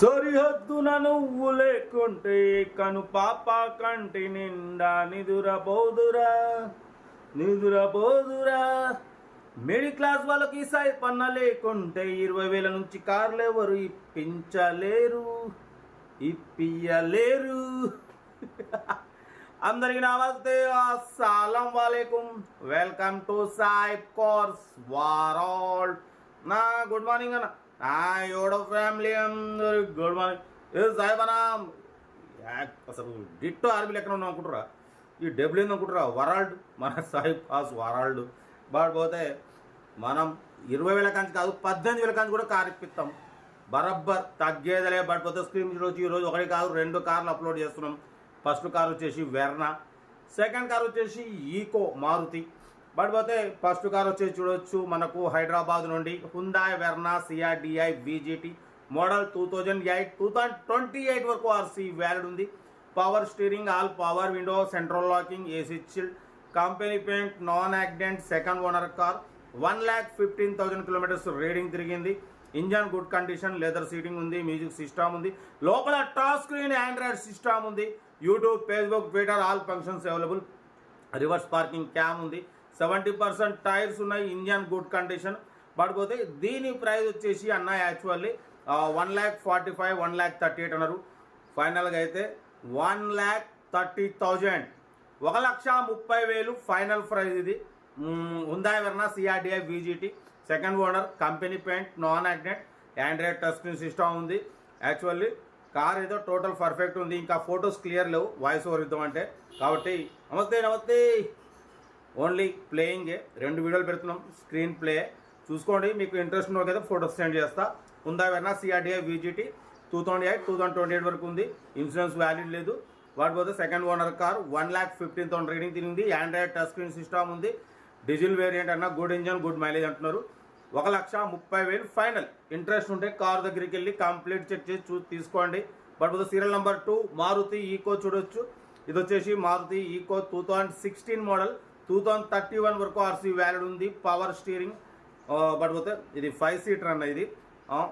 సరిహద్దున నువ్వు లేకుంటే కను పాప కంటి నిండా నిదురబోదురా నిదురబోదురా. మిడిల్ క్లాస్ వాళ్ళకి సాయి పన్న లేకుంటే ఇరవై వేల నుంచి కార్లు ఎవరు ఇప్పించలేరు ఇప్పియలేరు అందరికి నమస్తే అస్సలం వాలేకుం. వెల్కమ్ టు సాయి కోర్స్ వారాల్. నా గుడ్ మార్నింగ్ అన్న. నా ఫ్యామిలీ అందరు గుడ్ మార్నింగ్ ఏ సాయిబనా అసలు డిట్టో ఆర్మీలు లెక్కన ఉన్నాం అనుకుంటారా ఈ డబ్ల్యూ అనుకుంటురా వరల్డ్ మన సాయి పాస్ వరల్డ్. బట్ పోతే మనం ఇరవై వేల కంచి కాదు పద్దెనిమిది వేల కంచి కూడా కార్ ఇప్పిస్తాం. బరబ్బర్ తగ్గేదలే బట్ పోతే స్క్రీన్ రోజు ఈరోజు ఒకటి కాదు రెండు కార్లు అప్లోడ్ చేస్తున్నాం. ఫస్ట్ కార్ వచ్చేసి వెర్నా. సెకండ్ కార్ వచ్చేసి ఈకో మారుతి. బట్ పోతే ఫస్ట్ కార్ వచ్చేసి చూడొచ్చు. మనకు హైదరాబాద్ నుండి Hyundai Verna CRDI VGT model two thousand eight two thousand twenty eight వరకు ఆర్సీ వ్యాలిడ్ ఉంది. Power steering all power window central locking AC chilled company paint non accident second owner car one lakh fifteen thousand kilometres reading తిరిగింది. Engine good condition leather seating ఉంది music system ఉంది. లోపల touch screen Android system ఉంది. YouTube Facebook Twitter all functions available reverse parking cam ఉంది. Seventy percent tyres ఉన్నాయి engine good condition. పడిపోతే దీని price వచ్చేసి అన్న actually one lakh forty five one lakh thirty eight అన్నారు. ఫైనల్గా అయితే వన్ ల్యాక్ థర్టీ థౌజండ్. ఒక లక్ష ముప్పై వేలు ఫైనల్ ప్రైజ్ ఇది. Hyundai Verna CRDI VGT second owner company paint non accident android touch screen system ఉంది. యాక్చువల్లీ కార్ ఏదో టోటల్ పర్ఫెక్ట్ ఉంది. ఇంకా ఫొటోస్ క్లియర్ లేవు వాయిస్ ఓవర్ ఇద్దాం అంటే కాబట్టి నమస్తే నమస్తే. ఓన్లీ ప్లేయింగే. రెండు వీడియోలు పెడుతున్నాం. Screen play. చూసుకోండి. మీకు ఇంట్రెస్ట్ ఉన్న కదా ఫొటోస్ సెండ్ చేస్తా. Hyundai Verna CRDI VGT two thousand eight two thousand twenty eight వరకు ఉంది. ఇన్సూరెన్స్ వ్యాలిడ్ లేదు. వాటి పోతే second owner car one lakh fifteen thousand reading తిరిగింది. ఆండ్రాయిడ్ టచ్ స్క్రీన్ సిస్టమ్ ఉంది. డీజిల్ వేరియంట్ అన్న గుడ్ ఇంజన్ గుడ్ మైలేజ్ అంటున్నారు. ఒక లక్ష ముప్పై వేలు ఫైనల్. ఇంట్రెస్ట్ ఉంటే కార్ దగ్గరికి వెళ్ళి కంప్లీట్ చెక్ చేసి చూ తీసుకోండి. బట్ పోతే serial number two Maruti Eeco చూడొచ్చు. ఇది వచ్చేసి Maruti Eeco two thousand sixteen model two thousand thirty one వరకు ఆర్సీ వ్యాలిడ్ ఉంది. పవర్ స్టీరింగ్ బట్ పోతే ఇది ఫైవ్ సీటర్ అన్న ఇది.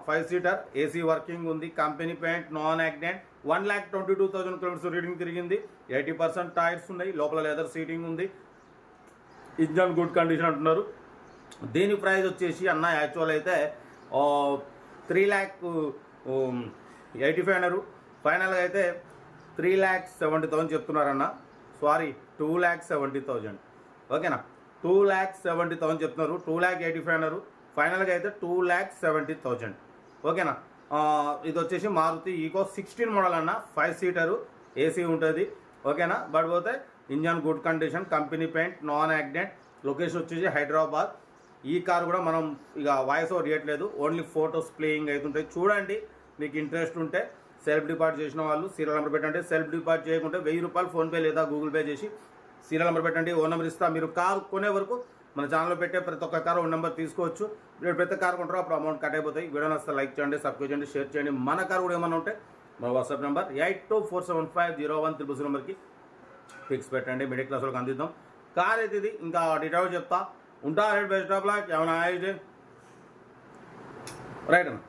ఫైవ్ సీటర్ ఏసీ వర్కింగ్ ఉంది company paint non accident one lakh twenty two thousand kilometres reading తిరిగింది. Eighty percent tyres ఉన్నాయి. లోపల లెదర్ సీటింగ్ ఉంది. ఇంజన్ గుడ్ కండిషన్ అంటున్నారు. దీని ప్రైస్ వచ్చేసి అన్న యాక్చువల్ అయితే త్రీ ల్యాక్ ఎయిటీ ఫైవ్ అన్నారు. ఫైనల్గా అయితే three lakh seventy thousand చెప్తున్నారన్న sorry two lakh seventy thousand ఓకేనా? టూ ల్యాక్ సెవెంటీ థౌసండ్ చెప్తున్నారు. టూ ల్యాక్ ఎయిటీ ఫైవ్ అన్నారు. ఫైనల్గా అయితే టూ ల్యాక్ సెవెంటీ థౌజండ్ ఓకేనా? ఇది వచ్చేసి మారుతి ఈకో సిక్స్టీన్ మోడల్ అన్న. ఫైవ్ సీటరు ఏసీ ఉంటుంది. ఓకేనా? బట్ పోతే engine good condition company paint non accident location వచ్చేసి హైదరాబాద్. ఈ కార్ కూడా మనం ఇక వాయిస్ ఓవర్ ఇవ్వట్లేదు ఓన్లీ ఫొటోస్ ప్లేయింగ్ అవుతుంటాయి చూడండి మీకు ఇంట్రెస్ట్ ఉంటే సెల్ఫ్ డిపార్ట్ చేసిన వాళ్ళు సీరియల్ నెంబర్ పెట్టండి. సెల్ఫ్ డిపార్ట్ చేయకుంటే వెయ్యి రూపాయలు ఫోన్పే లేదా గూగుల్ పే చేసి సీరియల్ నెంబర్ పెట్టండి ఓ నెంబర్ ఇస్తా. మీరు కార్ కొనే వరకు మన ఛానల్లో పెట్టే ప్రతి ఒక్క కార్ ఓ నెంబర్ తీసుకోవచ్చు. మీరు ప్రతి కార్ కొంటారు అప్పుడు అమౌంట్ కట్ అయిపోతాయి. వీడియో వస్తే లైక్ చేయండి సబ్స్క్రైబ్ చేయండి షేర్ చేయండి. మన కార్ కూడా ఏమైనా ఉంటే మన WhatsApp number eight two four seven five zero one triple నెంబర్కి ఫిక్స్ పెట్టండి. మిడిల్ క్లాస్ వాళ్ళకి అందిద్దాం. కార్ అయితే ఇది. ఇంకా డీటెయిల్ చెప్తా. ఉంటా రైట్ బెస్ట్ ఆఫ్ లాక్. ఏమైనా రైట్ అన్న.